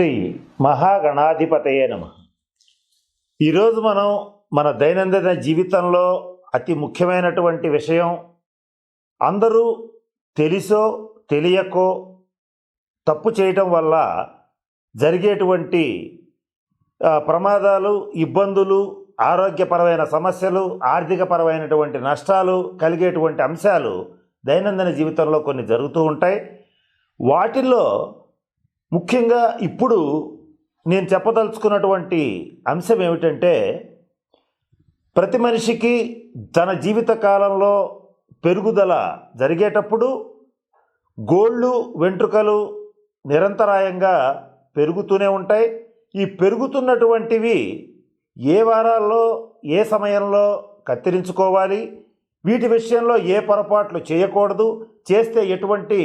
శ్రీ మహాగణాధిపతయే నమ. ఈరోజు మనం మన దైనందిన జీవితంలో అతి ముఖ్యమైనటువంటి విషయం అందరూ తెలిసో తెలియకో తప్పు చేయటం వల్ల జరిగేటువంటి ప్రమాదాలు ఇబ్బందులు ఆరోగ్యపరమైన సమస్యలు ఆర్థికపరమైనటువంటి నష్టాలు కలిగేటువంటి అంశాలు దైనందిన జీవితంలో కొన్ని జరుగుతూ ఉంటాయి. వాటిల్లో ముఖ్యంగా ఇప్పుడు నేను చెప్పదలుచుకున్నటువంటి అంశం ఏమిటంటే ప్రతి మనిషికి తన జీవిత కాలంలో పెరుగుదల జరిగేటప్పుడు గోళ్ళు వెంట్రుకలు నిరంతరాయంగా పెరుగుతూనే ఉంటాయి. ఈ పెరుగుతున్నటువంటివి ఏ వారాల్లో ఏ సమయంలో కత్తిరించుకోవాలి? వీటి విషయంలో ఏ పొరపాట్లు చేయకూడదు? చేస్తే ఎటువంటి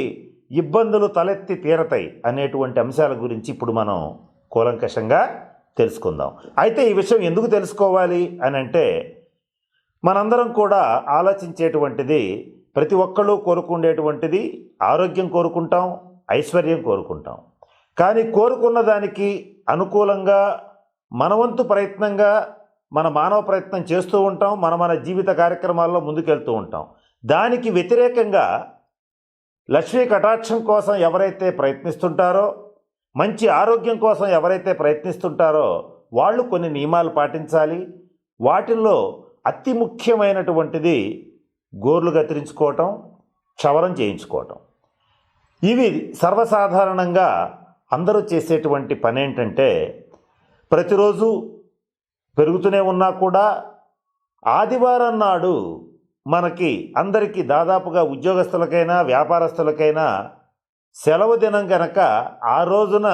ఇబ్బందులు తలెత్తి తీరతాయి అనేటువంటి అంశాల గురించి ఇప్పుడు మనం కూలంకషంగా తెలుసుకుందాం. అయితే ఈ విషయం ఎందుకు తెలుసుకోవాలి అని అంటే మనందరం కూడా ఆలోచించేటువంటిది ప్రతి ఒక్కళ్ళు కోరుకునేటువంటిది ఆరోగ్యం కోరుకుంటాం ఐశ్వర్యం కోరుకుంటాం. కానీ కోరుకున్న దానికి అనుకూలంగా మనవంతు ప్రయత్నంగా మన మానవ ప్రయత్నం చేస్తూ ఉంటాం మన మన జీవిత కార్యక్రమాల్లో ముందుకెళ్తూ ఉంటాం. దానికి వ్యతిరేకంగా లక్ష్మీ కటాక్షం కోసం ఎవరైతే ప్రయత్నిస్తుంటారో మంచి ఆరోగ్యం కోసం ఎవరైతే ప్రయత్నిస్తుంటారో వాళ్ళు కొన్ని నియమాలు పాటించాలి. వాటిల్లో అతి ముఖ్యమైనటువంటిది గోర్లు కత్తిరించుకోవటం క్షవరం చేయించుకోవటం. ఇవి సర్వసాధారణంగా అందరూ చేసేటువంటి పని ఏంటంటే ప్రతిరోజు పెరుగుతూనే ఉన్నా కూడా ఆదివారం నాడు మనకి అందరికీ దాదాపుగా ఉద్యోగస్తులకైనా వ్యాపారస్తులకైనా సెలవు దినం కనుక ఆ రోజున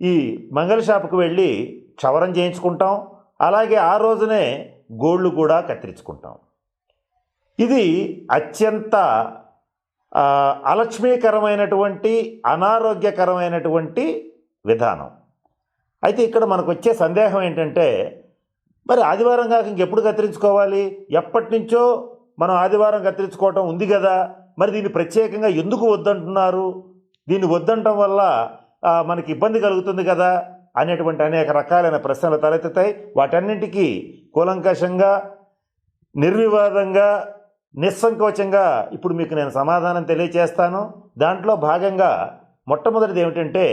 ఈ మంగళ షాపుకు వెళ్ళి క్షవరం చేయించుకుంటాం. అలాగే ఆ రోజునే గోళ్ళు కూడా కత్తిరించుకుంటాం. ఇది అత్యంత అలక్ష్మీకరమైనటువంటి అనారోగ్యకరమైనటువంటి విధానం. అయితే ఇక్కడ మనకు వచ్చే సందేహం ఏంటంటే మరి ఆదివారం కాక ఇంకెప్పుడు కత్తిరించుకోవాలి? ఎప్పటి నుంచో మనం ఆదివారం కత్తిరించుకోవటం ఉంది కదా. మరి దీన్ని ప్రత్యేకంగా ఎందుకు వద్దంటున్నారు? దీన్ని వద్దంటం వల్ల మనకి ఇబ్బంది కలుగుతుంది కదా అనేటువంటి అనేక రకాలైన ప్రశ్నలు తలెత్తుతాయి. వాటన్నింటికీ కూలంకషంగా నిర్వివాదంగా నిస్సంకోచంగా ఇప్పుడు మీకు నేను సమాధానం తెలియచేస్తాను. దాంట్లో భాగంగా మొట్టమొదటిది ఏమిటంటే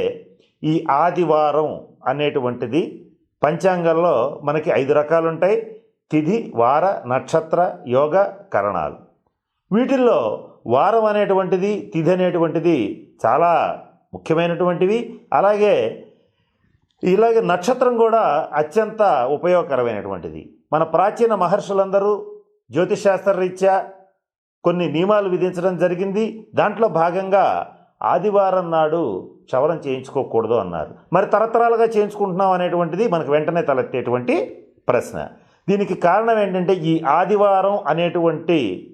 ఈ ఆదివారం అనేటువంటిది పంచాంగంలో మనకి ఐదు రకాలు ఉంటాయి తిథి వార నక్షత్ర యోగ కరణాలు. వీటిల్లో వారం అనేటువంటిది తిథి అనేటువంటిది చాలా ముఖ్యమైనటువంటివి. అలాగే ఇలాగే నక్షత్రం కూడా అత్యంత ఉపయోగకరమైనటువంటిది. మన ప్రాచీన మహర్షులందరూ జ్యోతిశాస్త్ర రీత్యా కొన్ని నియమాలు విధించడం జరిగింది. దాంట్లో భాగంగా ఆదివారం నాడు చవరం చేయించుకోకూడదు అన్నారు. మరి తరతరాలుగా చేయించుకుంటున్నాం అనేటువంటిది మనకు వెంటనే తలెత్తేటువంటి ప్రశ్న. దీనికి కారణం ఏంటంటే ఈ ఆదివారం అనేటువంటి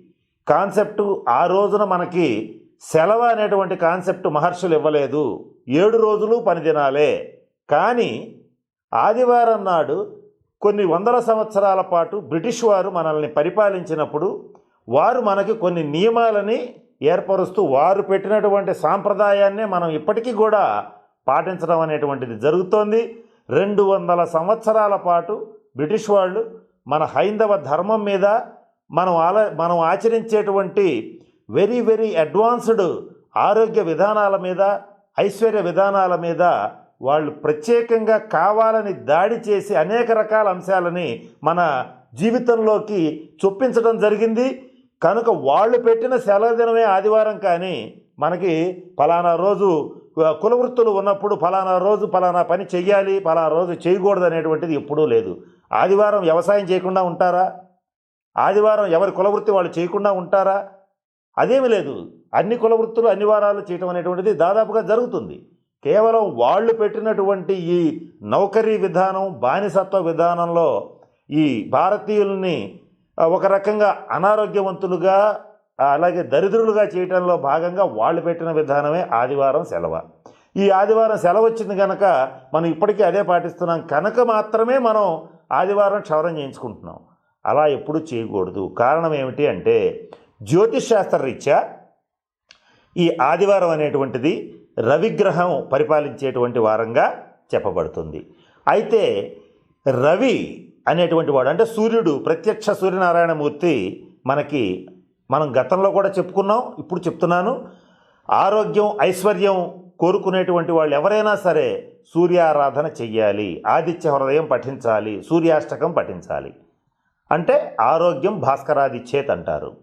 కాన్సెప్టు ఆ రోజున మనకి సెలవు అనేటువంటి కాన్సెప్ట్ మహర్షులు ఇవ్వలేదు. ఏడు రోజులు పని దినాలే. కానీ ఆదివారం నాడు కొన్ని వందల సంవత్సరాల పాటు బ్రిటిష్ వారు మనల్ని పరిపాలించినప్పుడు వారు మనకి కొన్ని నియమాలని ఏర్పరుస్తూ వారు పెట్టినటువంటి సాంప్రదాయాన్నే మనం ఇప్పటికీ కూడా పాటించడం అనేటువంటిది జరుగుతోంది. రెండు వందల సంవత్సరాల పాటు బ్రిటిష్ వాళ్ళు మన హైందవ ధర్మం మీద మనం ఆల మనం ఆచరించేటువంటి వెరీ వెరీ అడ్వాన్స్డ్ ఆరోగ్య విధానాల మీద ఐశ్వర్య విధానాల మీద వాళ్ళు ప్రత్యేకంగా కావాలని దాడి చేసి అనేక రకాల అంశాలని మన జీవితంలోకి చొప్పించడం జరిగింది. కనుక వాళ్ళు పెట్టిన సెలవు దినమే ఆదివారం కానీ మనకి ఫలానా రోజు కులవృత్తులు ఉన్నప్పుడు ఫలానా రోజు ఫలానా పని చెయ్యాలి ఫలానా రోజు చేయకూడదు అనేటువంటిది ఎప్పుడూ లేదు. ఆదివారం వ్యవసాయం చేయకుండా ఉంటారా? ఆదివారం ఎవరి కులవృత్తి వాళ్ళు చేయకుండా ఉంటారా? అదేమి లేదు. అన్ని కులవృత్తులు అన్ని వారాలు చేయటం అనేటువంటిది దాదాపుగా జరుగుతుంది. కేవలం వాళ్ళు పెట్టినటువంటి ఈ నౌకరీ విధానం బానిసత్వ విధానంలో ఈ భారతీయుల్ని ఒక రకంగా అనారోగ్యవంతులుగా అలాగే దరిద్రులుగా చేయటంలో భాగంగా వాళ్ళు పెట్టిన విధానమే ఆదివారం సెలవు. ఈ ఆదివారం సెలవు వచ్చింది కనుక మనం ఇప్పటికీ అదే పాటిస్తున్నాం. కనుక మాత్రమే మనం ఆదివారం క్షవరం చేయించుకుంటున్నాం. అలా ఎప్పుడూ చేయకూడదు. కారణం ఏమిటి అంటే జ్యోతిష్ శాస్త్ర రీత్యా ఈ ఆదివారం అనేటువంటిది రవిగ్రహం పరిపాలించేటువంటి వారంగా చెప్పబడుతుంది. అయితే రవి అనేటువంటి వాడు. అంటే సూర్యుడు ప్రత్యక్ష సూర్యనారాయణమూర్తి మనకి మనం గతంలో కూడా చెప్పుకున్నాం ఇప్పుడు చెప్తున్నాను. ఆరోగ్యం ఐశ్వర్యం కోరుకునేటువంటి వాళ్ళు ఎవరైనా సరే సూర్యారాధన చెయ్యాలి ఆదిత్య హృదయం పఠించాలి సూర్యాష్టకం పఠించాలి. అంటే ఆరోగ్యం భాస్కరాది చేత్ అంటారు.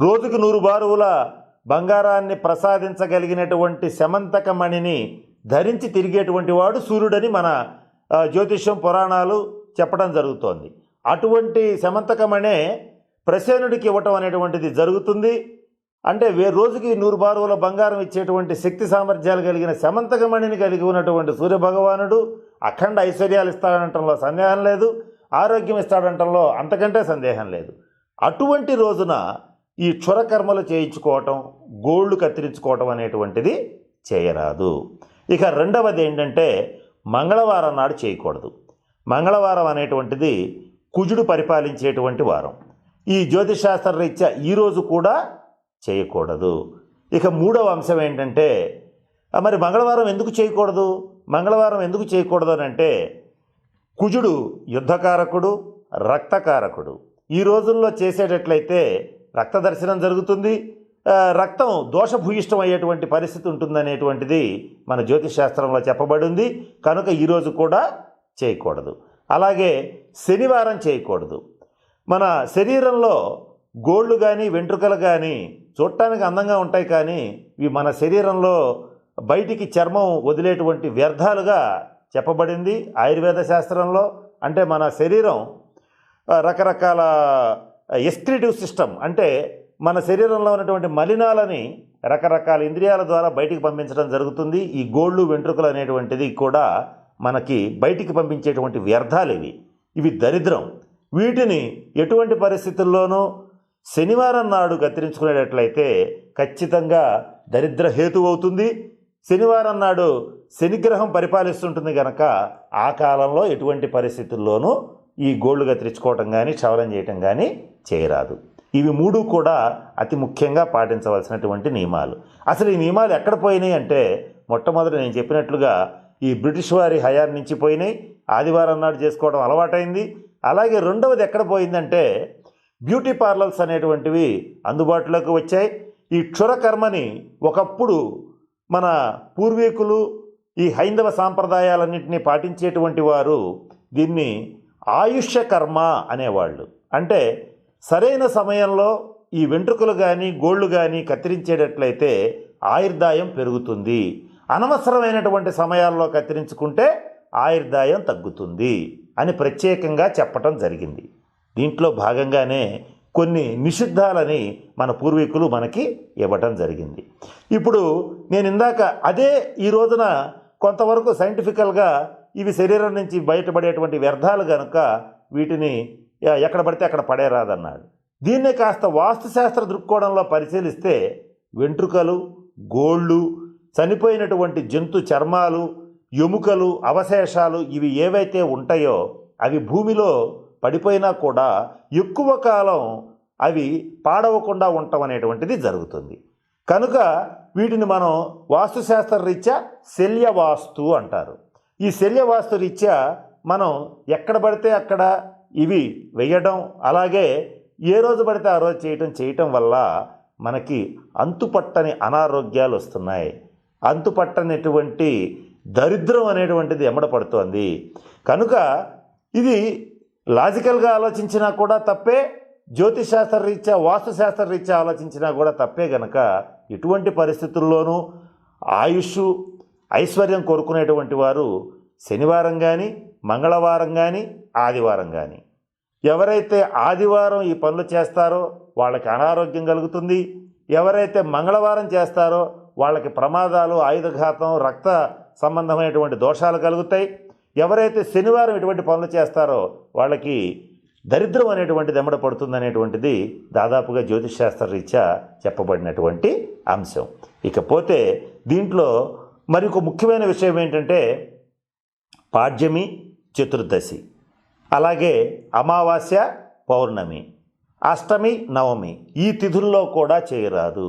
రోజుకు నూరు బారువుల బంగారాన్ని ప్రసాదించగలిగినటువంటి శమంతకమణిని ధరించి తిరిగేటువంటి వాడు సూర్యుడని మన జ్యోతిష్యం పురాణాలు చెప్పడం జరుగుతోంది. అటువంటి శమంతకమనే ప్రసేనుడికి ఇవ్వటం అనేటువంటిది జరుగుతుంది. అంటే వే రోజుకి నూరు బారువుల బంగారం ఇచ్చేటువంటి శక్తి సామర్థ్యాలు కలిగిన శమంతకమణిని కలిగి ఉన్నటువంటి సూర్యభగవానుడు అఖండ ఐశ్వర్యాలు ఇస్తాడంటంలో సందేహం లేదు. ఆరోగ్యం ఇస్తాడంటంలో అంతకంటే సందేహం లేదు. అటువంటి రోజున ఈ క్షురకర్మలు చేయించుకోవటం గోళ్ళు కత్తిరించుకోవటం అనేటువంటిది చేయరాదు. ఇక రెండవది ఏంటంటే మంగళవారం నాడు చేయకూడదు. మంగళవారం అనేటువంటిది కుజుడు పరిపాలించేటువంటి వారం. ఈ జ్యోతిశాస్త్ర రీత్యా ఈరోజు కూడా చేయకూడదు. ఇక మూడవ అంశం ఏంటంటే మరి మంగళవారం ఎందుకు చేయకూడదు? మంగళవారం ఎందుకు చేయకూడదు అని అంటే కుజుడు యుద్ధకారకుడు రక్తకారకుడు. ఈ రోజుల్లో చేసేటట్లయితే రక్త దర్శనం జరుగుతుంది. రక్తం దోషభూయిష్టం అయ్యేటువంటి పరిస్థితి ఉంటుందనేటువంటిది మన జ్యోతిశాస్త్రంలో చెప్పబడింది. కనుక ఈరోజు కూడా చేయకూడదు. అలాగే శనివారం చేయకూడదు. మన శరీరంలో గోళ్ళు కానీ వెంట్రుకలు కానీ చూడటానికి అందంగా ఉంటాయి కానీ ఇవి మన శరీరంలో బయటికి చర్మం వదిలేటువంటి వ్యర్థాలుగా చెప్పబడింది ఆయుర్వేద శాస్త్రంలో. అంటే మన శరీరం రకరకాల ఎస్క్రిటివ్ సిస్టమ్ అంటే మన శరీరంలో ఉన్నటువంటి మలినాలని రకరకాల ఇంద్రియాల ద్వారా బయటికి పంపించడం జరుగుతుంది. ఈ గోళ్ళు వెంట్రుకలు అనేటువంటిది కూడా మనకి బయటికి పంపించేటువంటి వ్యర్థాలు ఇవి ఇవి దరిద్రం. వీటిని ఎటువంటి పరిస్థితుల్లోనూ శనివారం నాడు కత్తిరించుకునేటట్లయితే ఖచ్చితంగా దరిద్ర హేతు అవుతుంది. శనివారం నాడు శనిగ్రహం పరిపాలిస్తుంటుంది కనుక ఆ కాలంలో ఎటువంటి పరిస్థితుల్లోనూ ఈ గోళ్ళు కత్తిరించుకోవటం కానీ క్షవరం చేయటం కానీ చేయరాదు. ఇవి మూడు కూడా అతి ముఖ్యంగా పాటించవలసినటువంటి నియమాలు. అసలు ఈ నియమాలు ఎక్కడ పోయినాయి అంటే మొట్టమొదటి నేను చెప్పినట్లుగా ఈ బ్రిటిష్ వారి హయాం నుంచి పోయినాయి. ఆదివారం నాడు చేసుకోవడం అలవాటైంది. అలాగే రెండవది ఎక్కడ పోయిందంటే బ్యూటీ పార్లర్స్ అనేటువంటివి అందుబాటులోకి వచ్చాయి. ఈ క్షురకర్మని ఒకప్పుడు మన పూర్వీకులు ఈ హైందవ సాంప్రదాయాలన్నింటినీ పాటించేటువంటి వారు దీన్ని ఆయుష్య కర్మ అనేవాళ్ళు. అంటే సరైన సమయంలో ఈ వెంట్రుకలు కానీ గోళ్ళు కానీ కత్తిరించేటట్లయితే ఆయుర్దాయం పెరుగుతుంది. అనవసరమైనటువంటి సమయాల్లో కత్తిరించుకుంటే ఆయుర్దాయం తగ్గుతుంది అని ప్రత్యేకంగా చెప్పటం జరిగింది. దీంట్లో భాగంగానే కొన్ని నిషిద్ధాలని మన పూర్వీకులు మనకి ఇవ్వటం జరిగింది. ఇప్పుడు నేను ఇందాక అదే ఈ రోజున కొంతవరకు సైంటిఫికల్గా ఇవి శరీరం నుంచి బయటపడేటువంటి వ్యర్థాలు కనుక వీటిని ఎక్కడ పడితే అక్కడ పడేరాదన్నాడు. దీన్నే కాస్త వాస్తుశాస్త్ర దృక్కోణంలో పరిశీలిస్తే వెంట్రుకలు గోళ్ళు చనిపోయినటువంటి జంతు చర్మాలు ఎముకలు అవశేషాలు ఇవి ఏవైతే ఉంటాయో అవి భూమిలో పడిపోయినా కూడా ఎక్కువ కాలం అవి పాడవకుండా ఉండటం అనేటువంటిది జరుగుతుంది. కనుక వీటిని మనం వాస్తుశాస్త్ర రీత్యా శల్యవాస్తు అంటారు. ఈ శల్యవాస్తు రీత్యా మనం ఎక్కడ పడితే అక్కడ ఇవి వేయడం అలాగే ఏ రోజు పడితే ఆ రోజు చేయటం చేయటం వల్ల మనకి అంతుపట్టని అనారోగ్యాలు వస్తున్నాయి. అంతుపట్టనటువంటి దరిద్రం అనేటువంటిది ఎమ్మడపడుతోంది కనుక ఇది లాజికల్గా ఆలోచించినా కూడా తప్పే జ్యోతిశాస్త్ర రీత్యా వాస్తుశాస్త్ర రీత్యా ఆలోచించినా కూడా తప్పే గనక ఎటువంటి పరిస్థితుల్లోనూ ఆయుష్ ఐశ్వర్యం కోరుకునేటువంటి వారు శనివారం కానీ మంగళవారం కానీ ఆదివారం కానీ ఎవరైతే ఆదివారం ఈ పనులు చేస్తారో వాళ్ళకి అనారోగ్యం కలుగుతుంది. ఎవరైతే మంగళవారం చేస్తారో వాళ్ళకి ప్రమాదాలు ఆయుధఘాతం రక్త సంబంధమైనటువంటి దోషాలు కలుగుతాయి. ఎవరైతే శనివారం ఇటువంటి పనులు చేస్తారో వాళ్ళకి దరిద్రం అనేటువంటిది ఎమ్మడ పడుతుంది అనేటువంటిది దాదాపుగా జ్యోతిష్ రీత్యా చెప్పబడినటువంటి అంశం. ఇకపోతే దీంట్లో మరి ఒక ముఖ్యమైన విషయం ఏంటంటే పాడ్యమి చతుర్దశి అలాగే అమావాస్య పౌర్ణమి అష్టమి నవమి ఈ తిథుల్లో కూడా చేయరాదు.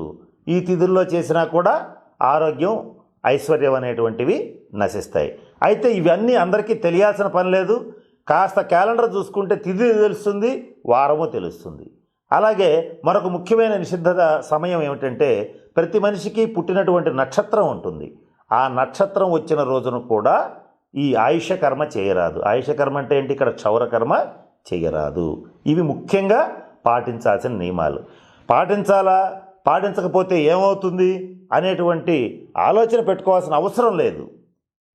ఈ తిథుల్లో చేసినా కూడా ఆరోగ్యం ఐశ్వర్యం అనేటువంటివి నశిస్తాయి. అయితే ఇవన్నీ అందరికీ తెలియాల్సిన పని లేదు. కాస్త క్యాలెండర్ చూసుకుంటే తిథి తెలుస్తుంది వారము తెలుస్తుంది. అలాగే మరొక ముఖ్యమైన నిషిద్ధ సమయం ఏమిటంటే ప్రతి మనిషికి పుట్టినటువంటి నక్షత్రం ఉంటుంది. ఆ నక్షత్రం వచ్చిన రోజున కూడా ఈ ఆయుష కర్మ చేయరాదు. ఆయుష కర్మ అంటే ఏంటి? ఇక్కడ క్షౌర కర్మ చేయరాదు. ఇవి ముఖ్యంగా పాటించాల్సిన నియమాలు. పాటించాలా? పాటించకపోతే ఏమవుతుంది అనేటువంటి ఆలోచన పెట్టుకోవాల్సిన అవసరం లేదు.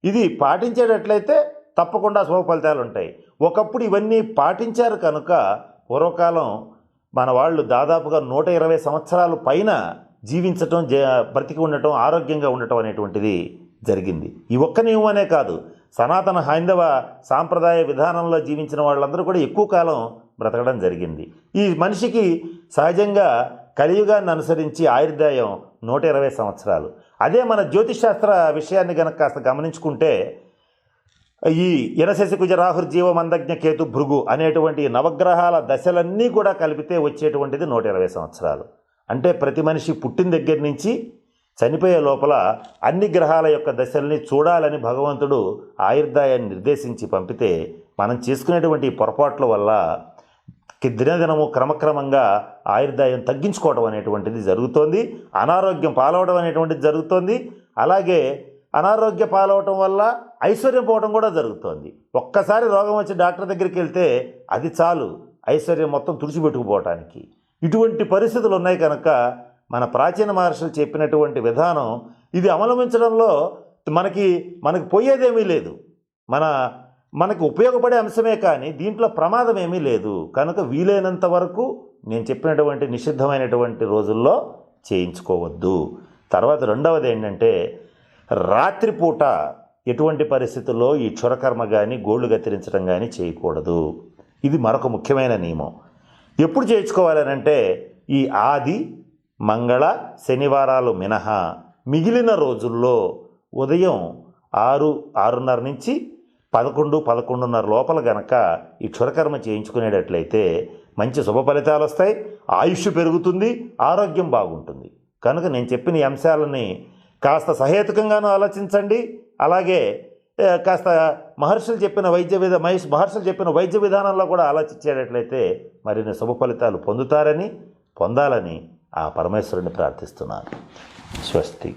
ఇది పాటించేటట్లయితే తప్పకుండా శుభ ఫలితాలు ఉంటాయి. ఒకప్పుడు ఇవన్నీ పాటించారు కనుక పూర్వకాలం మన వాళ్ళు దాదాపుగా నూట ఇరవై సంవత్సరాలు పైన జీవించటం జ బ్రతికి ఉండటం ఆరోగ్యంగా ఉండటం అనేటువంటిది జరిగింది. ఈ ఒక్క నియమనే కాదు. సనాతన హైందవ సాంప్రదాయ విధానంలో జీవించిన వాళ్ళందరూ కూడా ఎక్కువ కాలం బ్రతకడం జరిగింది. ఈ మనిషికి సహజంగా కలియుగాన్ని అనుసరించి ఆయుర్దాయం నూట ఇరవై సంవత్సరాలు. అదే మన జ్యోతిషాస్త్ర విషయాన్ని గనక కాస్త గమనించుకుంటే ఈ ఇనశశి రాహుర్జీవ జీవ మందజ్ఞ కేతు భృగు అనేటువంటి నవగ్రహాల దశలన్నీ కూడా కలిపితే వచ్చేటువంటిది నూట ఇరవై సంవత్సరాలు. అంటే ప్రతి మనిషి పుట్టిన దగ్గర నుంచి చనిపోయే లోపల అన్ని గ్రహాల యొక్క దశల్ని చూడాలని భగవంతుడు ఆయుర్దాయాన్ని నిర్దేశించి పంపితే మనం చేసుకునేటువంటి పొరపాట్ల వల్ల దినదినము క్రమక్రమంగా ఆయుర్దాయం తగ్గించుకోవడం అనేటువంటిది జరుగుతోంది. అనారోగ్యం పాలవడం అనేటువంటిది జరుగుతోంది. అలాగే అనారోగ్య పాలవటం వల్ల ఐశ్వర్యం పోవడం కూడా జరుగుతోంది. ఒక్కసారి రోగం వచ్చి డాక్టర్ దగ్గరికి వెళ్తే అది చాలు. ఐశ్వర్యం మొత్తం తుడిచిపెట్టుకుపోవటానికి. ఇటువంటి పరిస్థితులు ఉన్నాయి కనుక మన ప్రాచీన మహర్షులు చెప్పినటువంటి విధానం ఇది అవలంబించడంలో మనకి మనకి పోయేదేమీ లేదు. మన మనకు ఉపయోగపడే అంశమే కానీ దీంట్లో ప్రమాదం ఏమీ లేదు. కనుక వీలైనంత వరకు నేను చెప్పినటువంటి నిషిద్ధమైనటువంటి రోజుల్లో చేయించుకోవద్దు. తర్వాత రెండవది ఏంటంటే రాత్రిపూట ఎటువంటి పరిస్థితుల్లో ఈ క్షురకర్మ కానీ గోళ్ళు కత్తిరించడం కానీ చేయకూడదు. ఇది మరొక ముఖ్యమైన నియమం. ఎప్పుడు చేయించుకోవాలని అంటే ఈ ఆది మంగళ శనివారాలు మినహా మిగిలిన రోజుల్లో ఉదయం ఆరు ఆరున్నర నుంచి పదకొండు పదకొండున్నర లోపల గనక ఈ క్షురకర్మ చేయించుకునేటట్లయితే మంచి శుభ ఫలితాలు వస్తాయి ఆయుష్ పెరుగుతుంది ఆరోగ్యం బాగుంటుంది. కనుక నేను చెప్పిన ఈ అంశాలని కాస్త సహేతుకంగానూ ఆలోచించండి. అలాగే కాస్త మహర్షులు చెప్పిన వైద్య విధ మహేష్ మహర్షులు చెప్పిన వైద్య విధానంలో కూడా ఆలోచించేటట్లయితే మరిన్ని శుభ ఫలితాలు పొందుతారని పొందాలని ఆ పరమేశ్వరుని ప్రార్థిస్తున్నాను. స్వస్తి.